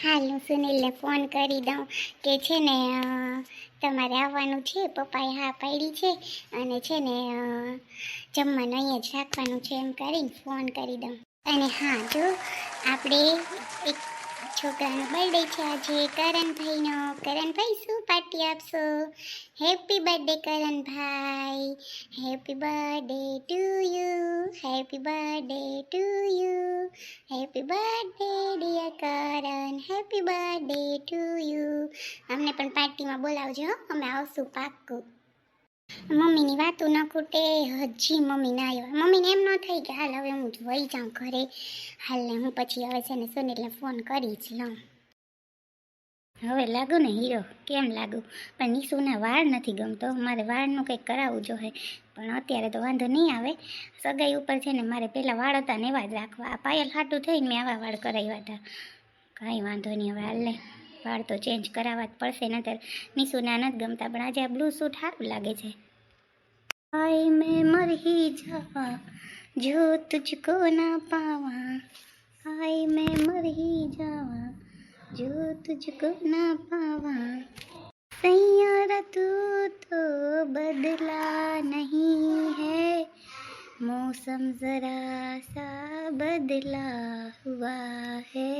હાલ હું સુનિલને ફોન કરી દઉં કે છે ને તમારે આવવાનું છે, પપ્પાએ હા પાડી છે, અને છે ને જમવાનું અહીંયા જ રાખવાનું છે એમ કરીને ફોન કરી દઉં. અને હા જો, આપણે એક છોકરાનો બર્થડે છે આજે? કરણભાઈનો. કરણભાઈ, શું પાર્ટી આપશો? Happy birthday Karanbhai. Happy birthday to you happy birthday to you happy birthday dear Karan happy birthday to you અમને પણ પાર્ટીમાં બોલાવજો અમે આવશું પાક્કું. મમ્મીની વાતો ન ખૂટે, હજી મમ્મી ના આવ્યા. મમ્મીને એમ ન થઈ કે હાલ હવે હું વહી જાઉં ઘરે. હાલ ને હું પછી હવે છે ને સુનિલને ફોન કરી જ લઉં. હવે લાગુ ને હીરો? કેમ લાગુ? પણ નિશુના વાળ નથી ગમતો. મારે વાળનું કંઈક કરાવવું જોઈએ પણ અત્યારે તો વાંધો નહીં આવે. સગાઈ ઉપર છે ને મારે પહેલાં વાળ હતા ને એવા જ રાખવા. આ પાયલ હાટું થઈને મેં આવા વાળ કરાવ્યા હતા. કાંઈ વાંધો નહીં હવે હાલ વાળ તો ચેન્જ કરાવવા જ પડશે નતર નિશુના નથી ગમતા, પણ આજે આ બ્લુ સૂટ સારું લાગે છે. આય મેં મરહી જાવા, જો તુજકો ના પાવા. આય મેં મરહી જાવા, જો તુજકો ના પાવા. સૈયારા તું તો બદલા નહીં હૈ. મોસમ જરા સા बदला हुआ है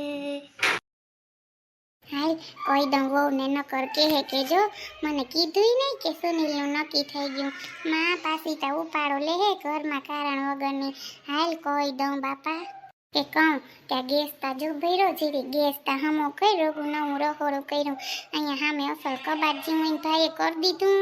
હાય કોઈ દંગો વહુ ને નકર કહે કે જો મને કીધું નહીં કે સુનિલનું નક્કી થઈ ગયું. માં પાસી તો ઉપાડો લે હે ઘરમાં કારણ વગરની. હાલ કોઈ દઉં બાપા. કે કહું આ ગેસ તા જો ભર્યો જીરી ગેસ તા હમો કર્યો નવું રહોડું કર્યું અહીંયા સામે અસલ કબાટ જીમીન ભાઈએ કરી દીધું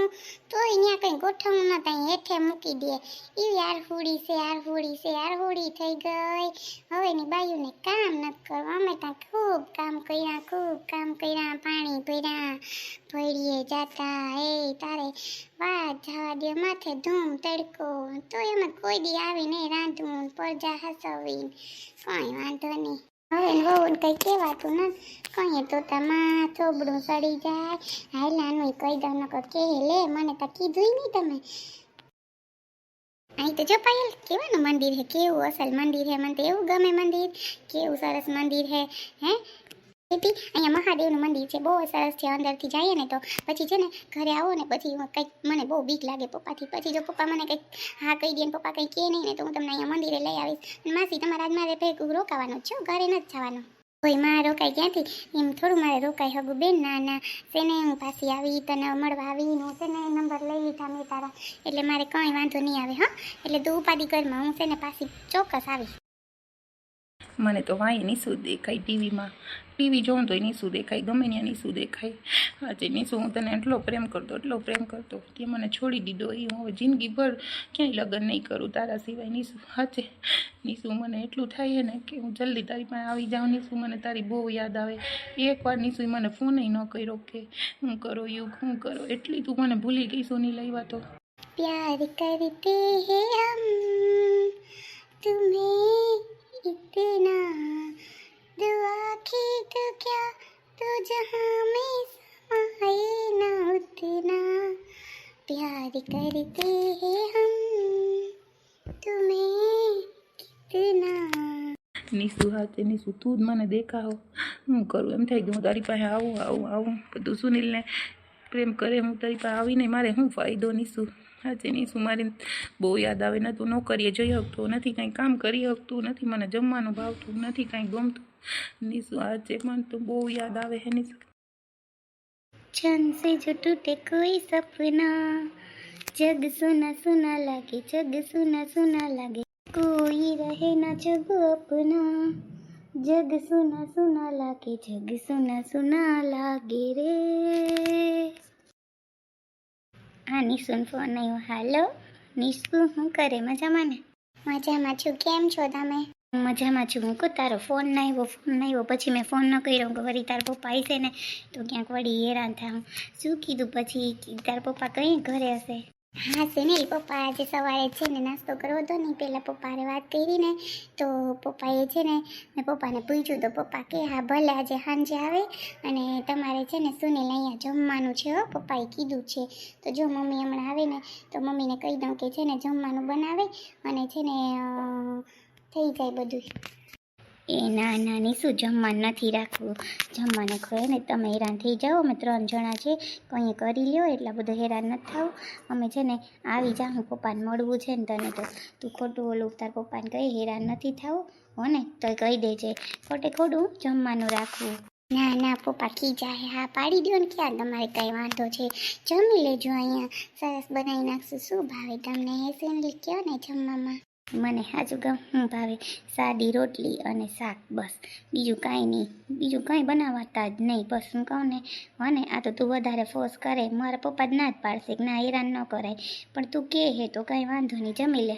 તો અહીંયા કંઈ ગોઠવવું ન ત્યાં હેઠે મૂકી દે એવી આરહુડી છે આરહુડી છે આરહુડી થઈ ગઈ હવેની બાયુને કામ નથી કરવું અમે ત્યાં ખૂબ કામ કર્યા ખૂબ કામ કર્યા પાણી ભર્યા ભળીએ જાતા એ તારે વાત જવા દે માથે ધૂમ તડકો તો એમાં કોઈ દી આવીને રાંધવું પરજા હસવી કાંઈ વાંધો નહીં. હવે ને વહુ કંઈ કહેવાતું ને કહીએ તો તમા થોબડું સડી જાય. હાયલાનું કહી દઉં નકો કે લે, મને તો કીધું નહીં તમે. અહીં તો જો પાયલ, કેવાનું મંદિર હે કેવું અસલ મંદિર હે મને તો એવું ગમે મંદિર. કેવું સરસ મંદિર હે હે? બેટી અહીંયા મહાદેવનું મંદિર છે, બહુ સરસ છે, અંદરથી જઈએ ને તો. પછી છે ને ઘરે આવો ને, પછી કંઈક, મને બહુ બીક લાગે પપ્પાથી. પછી જો પપ્પા મને કંઈક હા કહી દે ને પપ્પા કંઈ કહે નહીં ને તો હું તમને અહીંયા મંદિરે લઈ આવીશ. માસી, તમારા આજ મારે ભેગું રોકાવાનું છો ઘરે નથી જવાનું. કોઈ માં રોકાય ક્યાંથી? એમ થોડું મારે રોકાય હગું. બેન ના તેને હું પાછી આવી, તને મળવા આવી હું તેને નંબર લઈ લીધા મેં તારા. એટલે મારે કંઈ વાંધો નહીં આવે, હા. એટલે તું ઉપાધિ ઘરમાં હું છે ને પાછી ચોક્કસ આવીશ. મને તો વાંય નીસું દેખાય ટીવીમાં ટીવી જોઉં તો નીસું દેખાય ગમે ત્યાં નીસું દેખાય આજે નીસું હું તને એટલો પ્રેમ કરતો એટલો પ્રેમ કરતો તે મને છોડી દીધો એ હું હવે જિંદગીભર ક્યાંય લગ્ન નહીં કરું તારા સિવાય નીસું હાચે નીસું મને એટલું થાય છે ને કે હું જલ્દી તારી પાસે આવી જાઉં નીસું મને તારી બહુ યાદ આવે એકવાર નીસું મને ફોન ન કર્યો કે હું કરો યુગ હું કરો એટલી તું મને ભૂલી ગઈ સોની લઈ તો प्यार करते हैं हम तुम्हें प्यार करते हैं हम तुम्हें कितना નીસુ હાથે નીસુ તું જ મને દેખાવો હું કરું એમ થાય કે હું તારી પાસે આવું આવું આવું બધું સુનિલને પ્રેમ કરે હું તારી પાસે આવીને મારે શું ફાયદો નીસુ હાચે નીસુ મારી બહુ યાદ આવે ને તું નોકરીએ જઈ શકતો નથી કાંઈ કામ કરી શકતું નથી મને જમવાનું ભાવતું નથી કાંઈ ગમતું નીસુ હાચે મને તો બહુ યાદ આવે હે નીસુ क्षण से जो टूटे कोई सपना જગ સુના સુના લાગે, જગ સુના સુના લાગે. કોઈ રહે ના જગ અપના. જગ સુના સુના લાગે, જગ સુના સુના લાગે રે. હા નિશુન ફોન આવ્યો હાલો, નિશુ, શું કરે? મજામાં ને? મજામાં છું. કેમ છો તમે? મજામાં છું. હું કહું તારો ફોન ના આવ્યો, ફોન ના આવ્યો. પછી મેં ફોન ન કર્યો, કે વળી તારા પપ્પા આવશે ને, તો ક્યાંક વળી હેરાન થાઉં શું કીધું પછી? તારા પપ્પા કઈ ઘરે હશે? હા સુનિલ પપ્પા આજે સવારે છે ને, નાસ્તો કરવો હતો ને પહેલાં પપ્પાએ વાત કરી ને તો પપ્પાએ છે ને, મેં પપ્પાને પૂછ્યું, તો પપ્પા કે, હા, ભલે, આજે સાંજે આવે, અને તમારે છે ને સુનિલ અહીંયા જમવાનું છે, હો. પપ્પાએ કીધું છે. તો જો મમ્મી હમણાં આવે ને, તો મમ્મીને કહી દઉં કે, છે ને, જમવાનું બનાવે, અને છે ને થઈ જાય બધું એ ના નાની શું જમવાનું નથી રાખવું? જમવાનું ખોય ને તમે હેરાન થઈ જાઓ. અમે ત્રણ જણા છે કંઈ કરી લ્યો એટલા બધું હેરાન નથી થાવ અમે છે ને આવી જા હું પપ્પાને મળવું છે ને તને તો. તું ખોટું ઓલું તાર પપ્પાને કહી હેરાન નથી થવું. હો ને તો કહી દેજે. ખોટે ખોટું જમવાનું રાખવું. ના ના પપ્પા ખીજાય હા પાડી દો ને ક્યાં તમારે કંઈ વાંધો છે. જમી લેજો અહીંયા. સરસ બનાવી નાખશું. શું ભાવે? તમને એ સેન્ડલ કયો ને જમવામાં? મને ગમ હું ભાવે સાદી રોટલી અને શાક, બસ. બીજું કાંઈ નહીં. બીજું કાંઈ બનાવતા જ નહીં. બસ હું કહું ને, મને આ તો તું વધારે ફોર્સ કરે. મારા પપ્પા જ ના જ પાડશે ના, હેરાન ન કરાય. પણ તું કે હે તો કાંઈ વાંધો નહીં. જમી લે.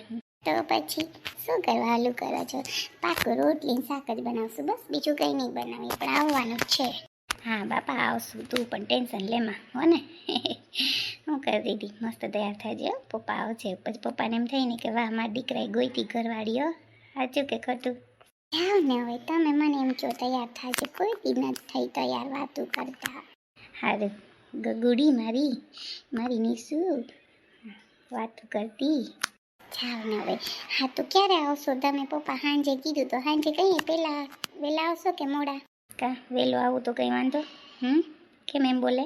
તો પછી શું કરવા હાલું કરો છો? પાકું રોટલી શાક જ બનાવશું. બસ બીજું કંઈ નહીં બનાવીએ. પણ આવવાનું છે. હા, બાપા, આવશું તું, પણ ટેન્શન લેમાં. હો ને? હું કરી દીધી મસ્ત તૈયાર થાય. પપ્પા આવશે પછી પપ્પાને એમ થાય ને કે વાહ મારા દીકરાએ ગોઈતી ઘરવાળી હો સાચું કે ખોટું? જાઓ ને હવે તમે મને એમ કહો તૈયાર થાય કોઈ દી નથી થઈ તૈયાર વાતું કરતા. હારું. ગગુડી મારી. મારી નીસુ. વાતું કરતી. જાઓ ને હવે. હા તો ક્યારે આવશો? તમે પપ્પા સાંજે કીધું તો સાંજે કહીએ? પહેલાં વહેલા આવશો કે મોડા? કા વહેલો આવું તો કંઈ વાંધો? હમ? કેમ એમ બોલે?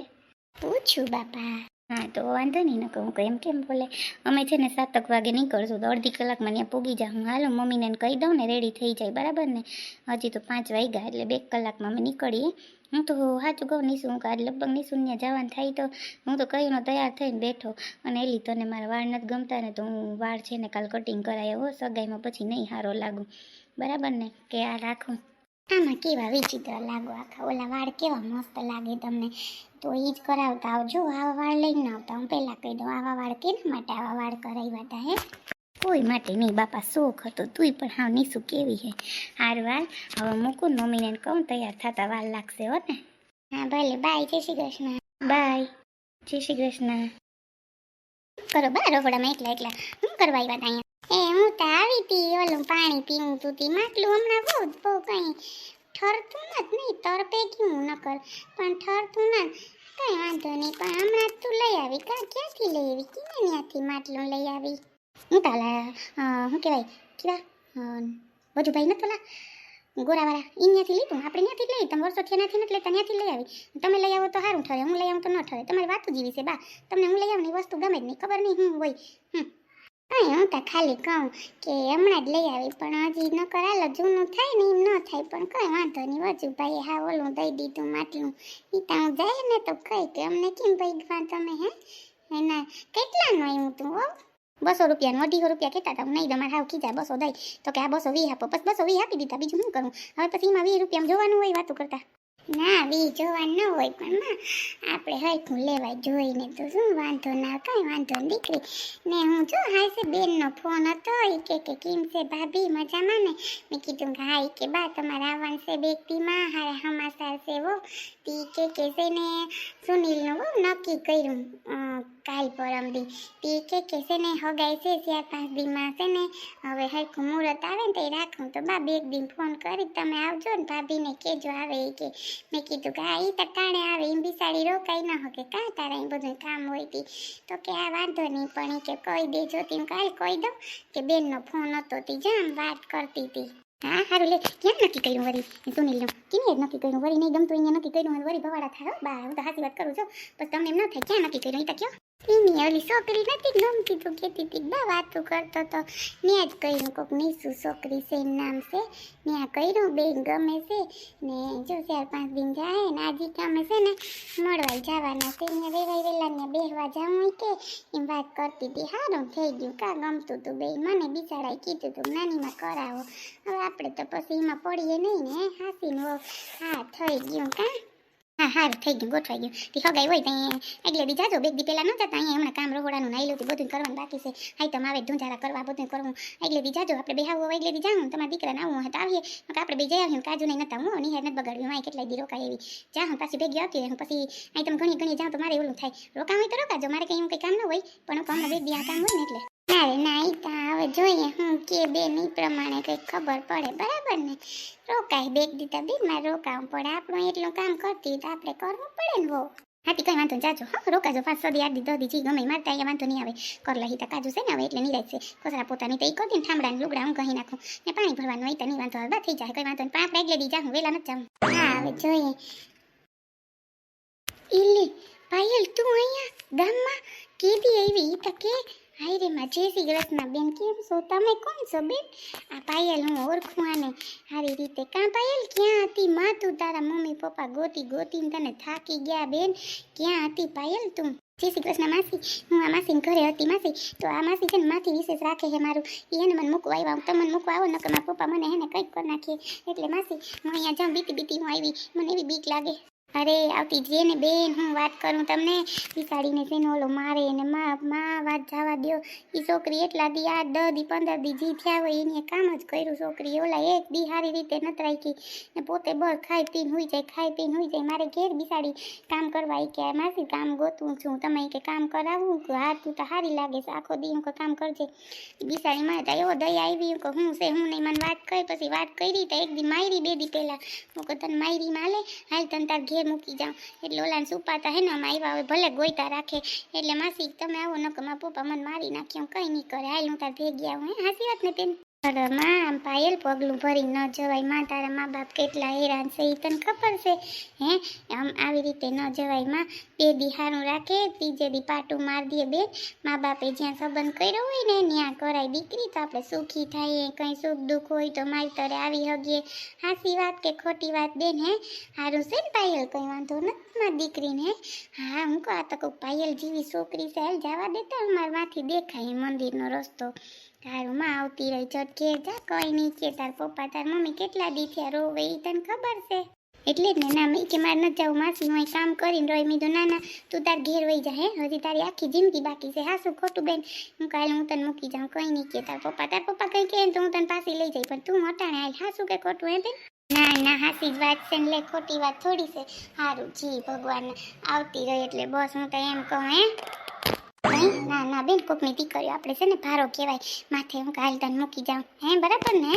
પૂછું બાપા. હા, તો વાંધો નહીં ન હું એમ કેમ બોલે? અમે છે ને સાતક વાગે નીકળશું, તો અડધી કલાકમાં ત્યાં પૂગી જા હું હાલો મમ્મીને કહી દઉં ને રેડી થઈ જાય, બરાબર ને? હજી તો પાંચ વાગ્યા, એટલે બે કલાકમાં અમે નીકળીએ. હું તો સાચું કહું, નીસું, હું કાલે લગભગ નીસું ત્યાં જવાનું થાય તો હું તો કહીને તૈયાર થઈને બેઠો. અને એલી તને મારા વાળ નથી ગમતા ને, તો હું વાળ છે ને કાલ કટિંગ કરાય હો, સગાઈમાં પછી નહીં સારો લાગુ. બરાબર ને? કે આ રાખું. આમાં કેવા વિચિત્ર લાગો આખા ઓલા વાળ કેવા મસ્ત લાગે તમને. તો એ જ કરાવતા આવજો આવા વાળ લઈને આવતા. હું પહેલાં કહી દઉં આવા વાળ કેના માટે આવા વાળ કરાવ્યા હતા હે? કોઈ માટે નહીં બાપા શોખ હતો તુંય પણ હા નીસું કેવી હે. હાર વાર હવે મૂકું નોમિનેટ કહું તૈયાર થતા વાળ લાગશે હો ને? હા ભલે. બાય. જય શ્રી કૃષ્ણ. બાય. જય શ્રી કૃષ્ણ. કરો બાર રખોડામાં એકલા એકલા. શું કરવા આવ્યા હતા અહીંયા? એ હું તો આવી હતી ઓલું પાણી પીવું તું તી. માટલું હમણાં બહુ બહુ કંઈ ઠરતું જ નહીં તરપે ગયું નકર. પણ ઠરતું ના, કંઈ વાંધો નહીં, પણ હમણાં તું લઈ આવી. કા, ક્યાંથી લઈ આવી? કિને ત્યાંથી માટલું લઈ આવી? હું તાલા શું કહેવાય? કેવા? બધું નથી પેલા ગોરાવાળા એ ત્યાંથી લીધું? આપણે ત્યાંથી લઈ, તમે વર્ષો થયા નથી લેતા ત્યાંથી લઈ આવી. તમે લઈ આવો તો સારું ઠરે, હું લઈ આવું તો ન ઠરે. તમારી વાત જેવી છે, બા. તમને હું લઈ આવું વસ્તુ ગમે જ નહીં, ખબર નહીં હું હોય. હમ. હું તો ખાલી કહું કે હમણાં જ લઈ આવી, પણ હજી ન કરાલો જૂનું થાય ને એમ ન થાય, પણ કંઈ વાંધો નહીં, વજુ ભાઈ હા ઓલું દઈ દીધું માટલું. એ તો હું જાય ને તો કઈ કે અમને કેમ ભાઈ તમે હે? એના કેટલાનું આવ્યું તું, હો? બસો રૂપિયા અઢીસો રૂપિયા કહેતા હતા નહીં તમારે હાવ કીધા બસો દઈ, તો કે આ બસો વીસ આપો બસ બસો વી આપી દીધા, બીજું શું કરું? હવે પછી એમાં વીસ રૂપિયામાં જોવાનું હોય વાતું કરતા. ના બી જોવા ન હોય, પણ આપણે હરખું લેવાય જોઈને તો શું, વાંધો ના કાંઈ વાંધો નહીં દીકરી ને હું જો હાસે બેનનો ફોન હતો એ કે કે, કેમ છે ભાભી, મજામાં ને? મેં કીધું કે હા એ કે બા, તમારે આવવાનું છે બેગતીમાં હારે હમાસાર છે વો. તી કે કે છે ને, સુનિલનું બહુ નક્કી કર્યું કાલ પરમ દી તી કે કે છે ને, હગાઈ છે ચાર પાંચ દીમાં છે ને, હવે હરખું મુહૂર્ત આવે ને, તે રાખું. તો બા બે દિન ફોન કરી, તમે આવજો ને, ભાભીને કેજો, આવે એ કે. મેં કીધું કે હા એ તકાણે આવે એમ બિસાડી રોકાઈ ન હકે. કાં તારા એ બધું કામ હોય તી? તો કે આ વાંધો નહીં, પણ એ કે કહી દેજો તી. હું કાલ કહી દઉં કે બેનનો ફોન હતો તી. જામ વાત કરતી હતી હા સારું લે. કેમ નક્કી કર્યું વરી? સુનિલનું કેમ જ નક્કી કર્યું? વરી નહીં ગમતું, અહીંયા નક્કી કર્યું વરી ભવાડા થાય. બા, હું તો સાચી વાત કરું છું. પછી તમને એમ ન થાય. ક્યાં નક્કી કર્યું? એ તો કયો. એની ઓલી છોકરી નથી ગમતી તું કહેતી હતી બા વાતું કરતો તો. મેં જ કહ્યું કોક નીસુ છોકરી છે એમ નામ છે. ત્યાં કર્યું, બેન ગમે છે. ને જો ચાર પાંચ દિન જાય ને આજે કામે છે ને મળવા જવાના છે. ને વેવાઈ વેલા ને બેહવા જવું કે એમ વાત કરતી હતી સારું થઈ ગયું, કા ગમતું તું બે મને બિચારાએ કીધું તું, નાનીમાં કરાવો. હવે આપણે તો પછી એમાં પડીએ નહીં ને હાસીને હા, થઈ ગયું, કા? હા થઈ ગયું, ગોઠવાઈ ગયું. તી હગાઈ હોય ત્યાં એટલે દી જાજો બેગ દી ન જતા, અહીંયા હમણાં કામ રોડાનું નાઈલું હતું બધું કરવાનું બાકી છે. હાઈ તો માવે ધૂંઝારા કરવા બધું કરવું. એટલે બીજા જાજો, આપણે બેહાવું હોય એટલે દી જાઉં તમારા દીકરાને આવું હોય તો આવીએ. આપણે બે જઈ કાજુ નહીં નતા, હું નિહાર નથી બગાડ્યું અહીં કેટલાય દી રોકાય એવી જા હું પાછી ભેગી આવતી હું પછી અહીં તમે ઘણી ઘણી જાઉં તો મારે ઓલું થાય. રોકામ હોય તો રોકાજો, મારે કંઈ એવું કંઈ કામ ન હોય, પણ હું હમણાં બે દી આ કામ હોય ને એટલે. ના રે ના ઈ તો હવે જોઈએ હું કે બેન ઈ પ્રમાણે કંઈક ખબર પડે, બરાબર ને? રોકાય, બેગ દીધા બીમાર રોકાવું પડે. આપણું એટલું કામ કરતી તો આપણે કરવું પડે ને બહુ. હાથી, કઈ વાંધો જાજો. હા, રોકાજો. પાંચ આઠ દી દી, જી ગમે મારતા અહીંયા વાંધો નહીં આવે. કર લહી કાજુ છે ને હવે, એટલે નિરાય છે. કોસરા પોતાની તો એ કરી દે ને, ઠામડા લુગડા હું કહી નાખું. ને પાણી ભરવાનું હોય તો નહીં વાંધો આવે થઈ જાય. કઈ વાંધો નહીં. પણ દી જાઉં વેલા નથી જાઉં હા, હવે જોઈએ. ઇલ્લી પાયલ તું અહીંયા ગામમાં કેદી આવી? તો કે હાય રે માં જય શ્રી કૃષ્ણ. બેન કેમ છો? તમે કોણ છો બેન? આ પાયલ હું ઓળખું આને. સારી રીતે કાં પાયલ? ક્યાં હતી માં તું? તારા મમ્મી પપ્પા ગોતી ગોતીને તને થાકી ગયા બેન. ક્યાં હતી પાયલ તું? જય શ્રી કૃષ્ણ માસી. હું આ માસીને ઘરે હતી માસી. તો આ માસી છે ને માથી વિશેષ રાખે છે મારું. એને મને મૂકવા આવ્યા. હું તમને મૂકવા આવો, નકર મારા પપ્પા મને એને કંઈક કરી નાખીએ એટલે માસી, હું અહીંયા જાઉં, બીતી બીતી હું આવી. મને એવી બીક લાગે. અરે, આવતી જે ને બેન, હું વાત કરું તમને? બિસાડીને છે ને ઓલો મારે ને માં માં વાત જવા દો એ છોકરી એટલા દી આઠ દસ દી પંદર દી જી થયા હોય, એને કામ જ કર્યું છોકરી ઓલા એક દી સારી રીતે નત રાખી. ને પોતે બળ ખાઈ પીને હોઈ જાય, ખાઈ પીને હોઈ જાય. મારે ઘેર બિસાડી કામ કરવા ઈ કે માસી કામ ગોતું છું. તમે કે કામ કરાવું? કે હા, તું તો સારી લાગે છે. આખો દી હું કામ કરજે. બિસાડી મને તો એવો દયા આવી. કે હું છે, હું નહીં. મને વાત કરી. પછી વાત કરી તો એક દી માયરી બે દી પહેલા. હું કે તને માયરી માલે? હાલ તને તાર ઘેર મૂકી જાઉં. એટલે ઓલાને સુપાતા હે ને અમે આવ્યા હોય, ભલે ગોઈતા રાખે. એટલે માસી, તમે આવો, નકર મારા પપ્પા મને મારી નાખ્યો કંઈ નહીં કરે. હાલ હું તાર ભેગી આવું, હે? હાસી વાત ને, બેન? અરે માં આમ પાયલ પગલું ભરી ન જવાય. માં તારા મા બાપ કેટલા હેરાન છે એ તને ખબર છે? હે? આમ આવી રીતે ન જવાય. માં બે દી હારું રાખે, ત્રીજે દી પાટું માર દે બેન મા બાપે જ્યાં સંબંધ કર્યો હોય ને, ત્યાં કરાય દીકરી તો આપણે સુખી થઈએ. કંઈ સુખ દુઃખ હોય તો મારી તરે આવી હગીએ. હાસી વાત કે ખોટી વાત બેન, હે? સારું છે ને પાયલ? કંઈ વાંધો નથી મારી દીકરીને, હે? હા કહું, આ તો કહું પાયલ જેવી છોકરી છે. હાલ જવા દેતા અમારમાંથી દેખાય મંદિરનો રસ્તો. તારું માં આવતી રહી ચટકે જા, કોઈ નહીં કે તાર પપ્પા, તાર મમ્મી કેટલા દી થયા રોવે એ તને ખબર છે? એટલે જ ને, ના, મેં કે મારે નથી જવું માસી હું કામ કરીને રોઈ મીધું ના ના, તું તાર ઘેર વહી જા, હે? હજી તારી આખી જિંદગી બાકી છે. હા, શું ખોટું બેન? હું કાલે હું તને મૂકી જાઉં, કંઈ નહીં કે તાર પપ્પા. તાર પપ્પા કંઈ કહે તો હું તને પાછી લઈ જઈ પણ તું હટાણે હાલ હા, શું કે ખોટું, હે બેન? ના ના, હાસી જ વાત છે લે, ખોટી વાત થોડી છે. સારું જી, ભગવાન આવતી રહી એટલે બસ હું તો એમ કહું, હે? ના ના, બેન, કોકની દીકરીઓ આપણે છે ને ભારો કહેવાય. માથે હું કાલ તને મૂકી જાઉં. હે, બરાબર ને?